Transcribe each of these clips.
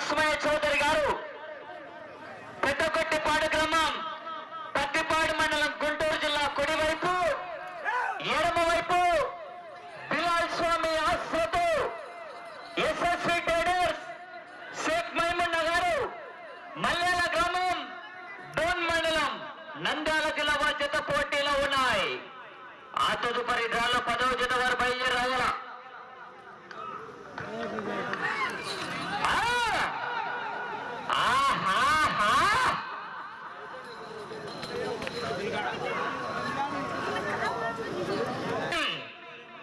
లక్ష్మయ్య చౌదరి గారు. పెద్దకొట్టిపాడు గ్రామం పత్తిపాడు మండలం గుంటూరు జిల్లా కుడివైపు ఎడమ వైపు బిలాల్ స్వామి ఆశ్రతో ఎస్ఎస్వి ట్రేడర్స్ షేక్ మైమున్న గారు మల్యాల గ్రామం డోన్ మండలం నంద్యాల జిల్లా వారి పోటీలో ఉన్నాయి. ఆ తదుపరి డ్రాలో పదవ జత వారు బయలుదేరాల రావాల ఆ! ఆహాహా!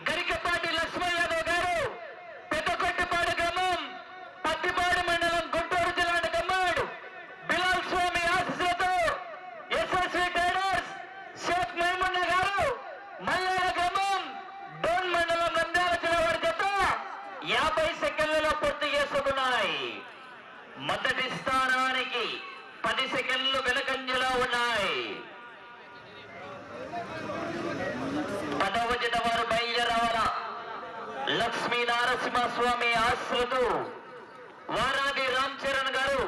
గరికపాటి లక్ష్మణ్ యాదవ్ గారు పెద్దకొట్టిపాడు గ్రామం పత్తిపాడు మండలం గుంటూరు జిల్లా కమ్మాడు బిలాల్ స్వామి ఆశీస్సులతో ఎస్ఎస్వి ట్రేడర్స్ షేక్ మైమున్న గారు మల్లాల గ్రామం డోన్ మండలం నంద్యాల జిల్లా వారి జత యాభై సెకండ్లలో పూర్తి చేసుకున్నాయి మొదటి స్థానానికి పది సెకండ్లు వెనకంజలో ఉన్నాయి. పదవ జత వారు బయలుదేరవాల? లక్ష్మీ నారసింహస్వామి ఆశ్రతు. వారాది రామ్ చరణ్ గారు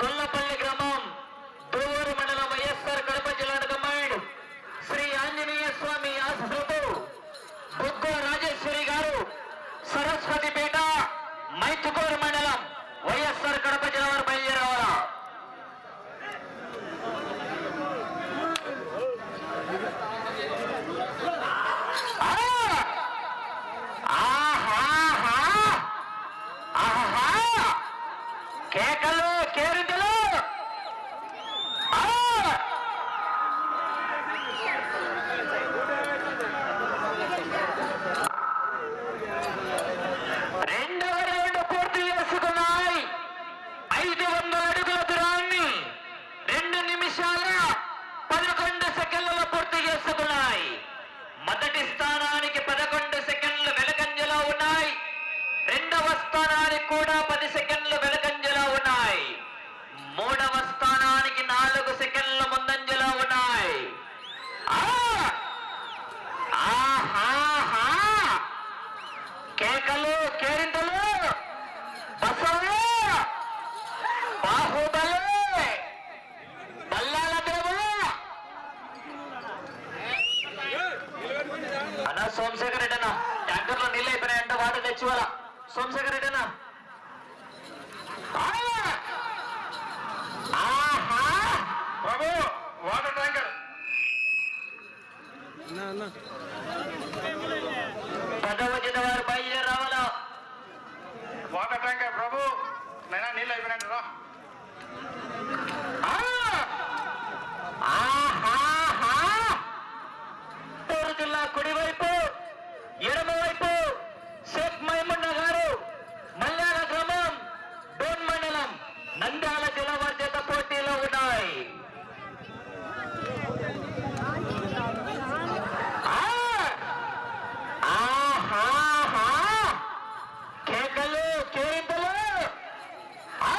గొల్లపల్లి గ్రామ దూరు మండలం వైఎస్ఆర్ కడప జిల్లా కమాండ్ శ్రీ ఆంజనేయ స్వామి ఆశ్రతు బుగ్గ రాజేశ్వరి గారు సరస్వతిపేట మైతుకూరు మండలం వైఎస్ఆర్ కడప జిల్లా వారు బయలుదేరవాలా ఆ! ఆహాహా! ఆహా! కేకలు కేరింతలు ఆ! రెండవ రౌండ్ పూర్తి చేసుకున్నాయి ఐదు వందల అడుగుల దూరాన్ని రెండు నిమిషాల పదకొండు సెకండ్లలో పూర్తి చేసుకున్నాయి మొదటి స్థానానికి పదకొండు సెకండ్లు వెనకంజలో ఉన్నాయి రెండవ స్థానానికి కూడా పది సెకండ్లు వెనకంజలో ఉన్నాయి. మూడవ స్థానానికి నాలుగు సెకండ్ల ముందంజలో ఉన్నాయి. కేకలు కేరింతలు బసలు బాహుబలు బల్లాల దేవులు అన్న సోమశేఖర్ రెడ్డి అన్న ట్యాంకర్లో నీళ్ళు అయిపోయినాయంట వాటర్ తెచ్చివాల సోమశేఖర్ రెడ్డి అన్న ఆ! ఆహా! బాబు వాటర్ ట్యాంకర్ పదవ జత వారు బయలుదేరి రావాలా వాటర్ ట్యాంకర్ ప్రభు నైనా నీళ్ళు అయిపోయినట్టు రా ఆ! ఆహాహా! గుంటూరు జిల్లా కుడివైపు ఎడమవైపు షేక్ మైమున్న గారు మల్యాల గ్రామం డోన్ మండలం నంద్యాల జిల్లా వారి చేత పోటీలో ఉన్నాయి ఆ! ఆహాహా! కేకలు కేరింతలు ఆ!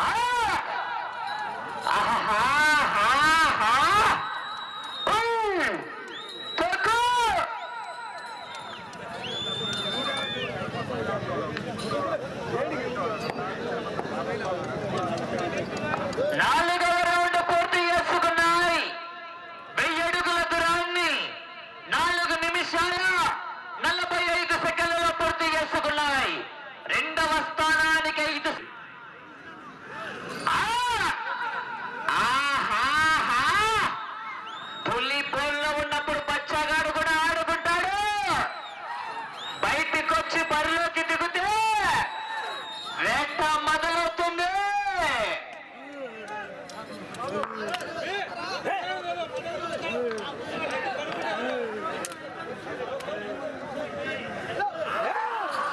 ఆ! ఆహాహాహా! ఉమ్! తొక్కు! నాలుగవ రౌండ్ పూర్తి చేసుకున్నాయి వెయ్యి అడుగుల దూరాన్ని నాలుగు నిమిషాల నలభై ఐదు సెకండ్లలో పూర్తి చేసుకున్నాయి రెండవ స్థానానికి ఐదు ఆ! ఆహాహా! పులి పోల్లో ఉన్నప్పుడు బచ్చగాడు కూడా ఆడుకుంటాడు బయటికి వచ్చి బరిలోకి దిగితే వేట మొదలవుతుంది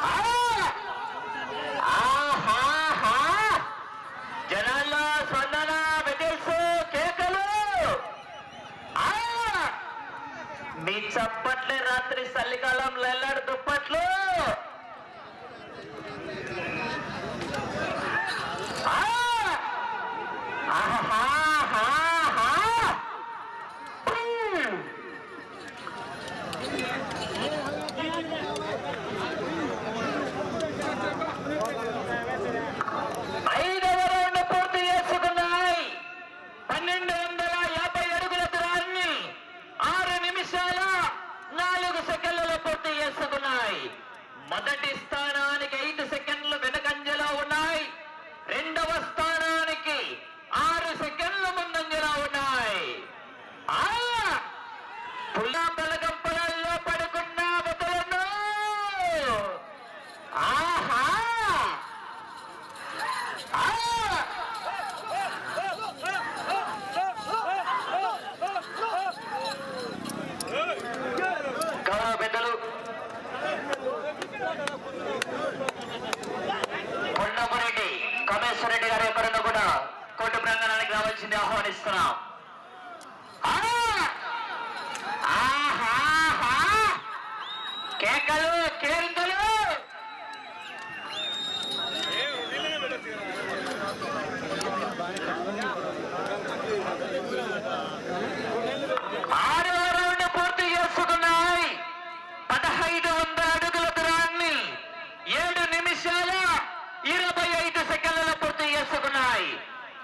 ఆ! ఆహాహా! జనాల్లో స్పందన బెటిల్స్ కేకలు ఆ! మీ చప్పట్లే రాత్రి చలికాలంలో లెల్లడి దుప్పట్లు. ఆర్ఆర్ పూర్తి చేస్తున్నాయ్ పదహైదు వంద అడుగులకు రాని ఏడు నిమిషాలు ఇరవై ఐదు సెకండ్ల పూర్తి చేస్తునాయ్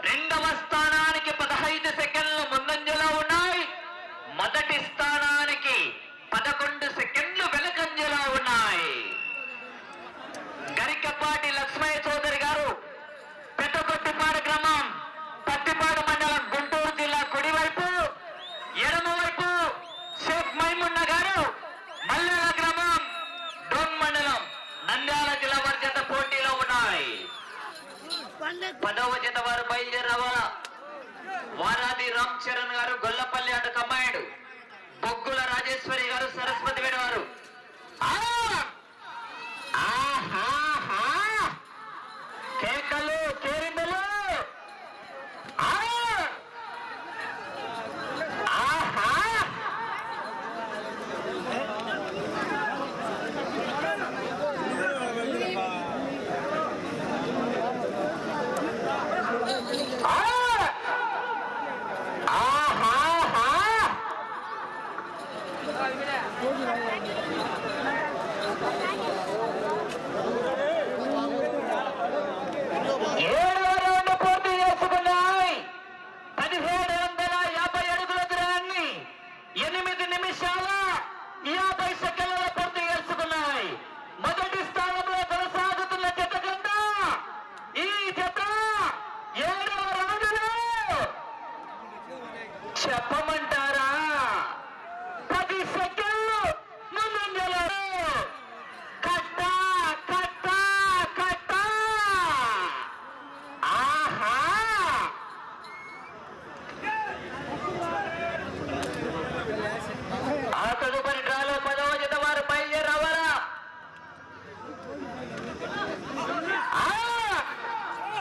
రెండవ స్థానానికి పదహైదు సెకండ్లు ముందంజలో ఉన్నాయి. మొదటి స్థానానికి పదకొండు సెకండ్ ইসমাইল চৌধুরী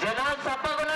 జనాలు తప్పకుండా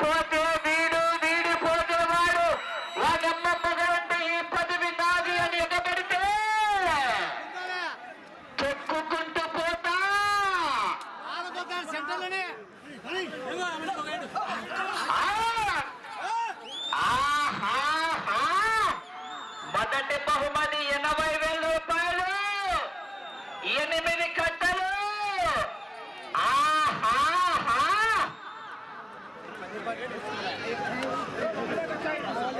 పోతే వీడు వీడి పోతే వాడు. వాడమ్మమ్మ ఈ పదవి నాది అని ఎగబడితే చెక్కుకుంటూ పోతా. మొదటి బహుమతి ఎనభై Thank you.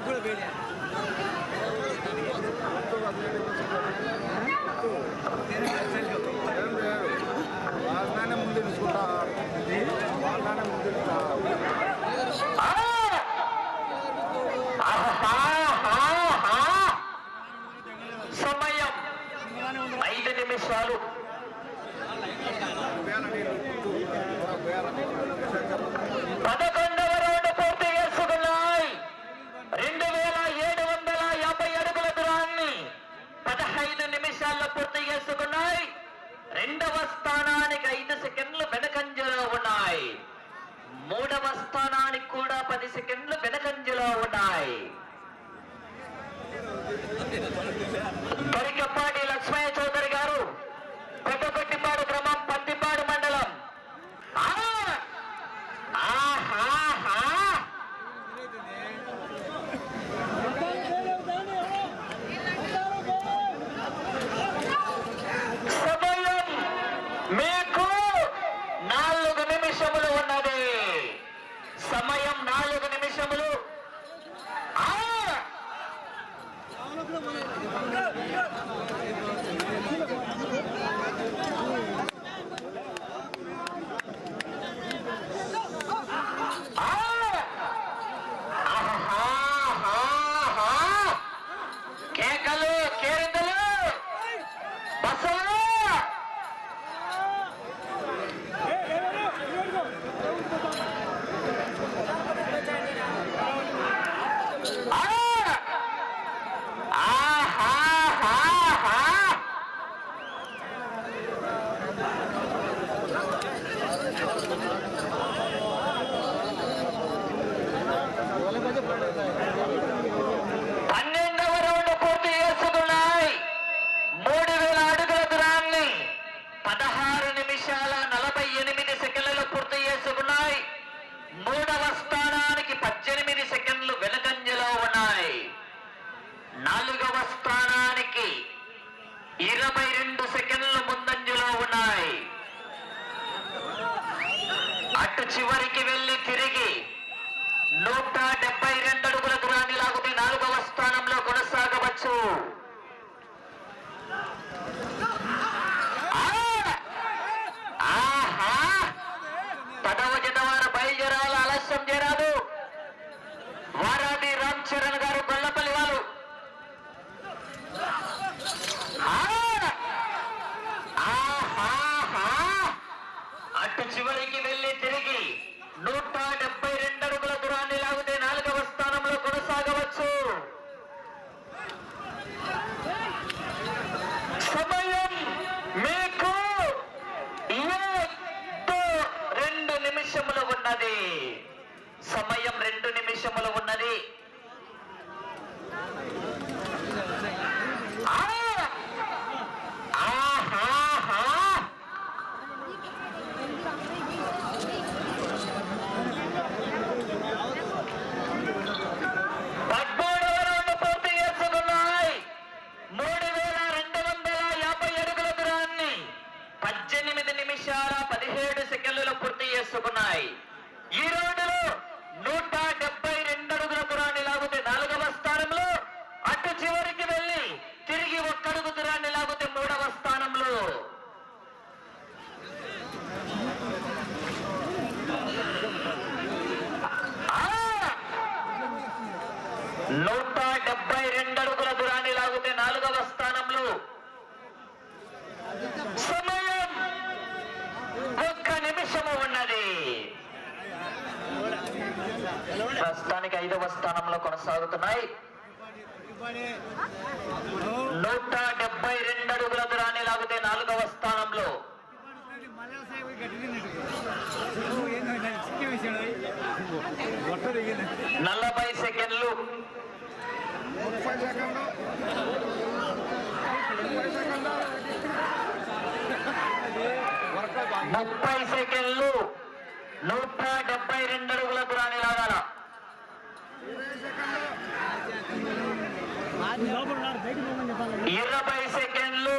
కూడా వేడి వాళ్ళనే ముందు తీసుకుంటా వాళ్ళనే ముందు సమయం ఐదు నిమిషాలు నిమిషాల్లో పూర్తి చేసుకున్నాయి. రెండవ స్థానానికి ఐదు సెకండ్లు వెనకంజలో ఉన్నాయి. మూడవ స్థానానికి కూడా పది సెకండ్లు వెనకంజలో ఉన్నాయి. పరికపాటి Gracias ఇరవై రెండు సెకండ్ల ముందంజలో ఉన్నాయి. అటు చివరికి వెళ్ళి తిరిగి నూట డెబ్బై రెండు అడుగుల దూరాన్ని లాగుతే నాలుగవ స్థానంలో కొనసాగవచ్చు. சிவனைக்கு స్థానంలో కొనసాగుతున్నాయి. నూట డెబ్బై రెండు అడుగుల దూరాన్ని లాగితే నాలుగవ స్థానంలో. నలభై సెకండ్లు. ముప్పై సెకండ్లు. నూట డెబ్బై రెండు అడుగుల దూరాన్ని లాగాల. ఇరవై సెకండ్లు.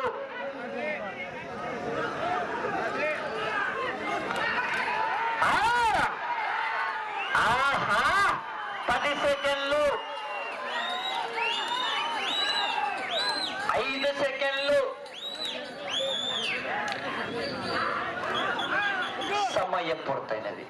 ఆహా! పది సెకండ్లు. ఐదు సెకండ్లు. సమయం పూర్తయినది.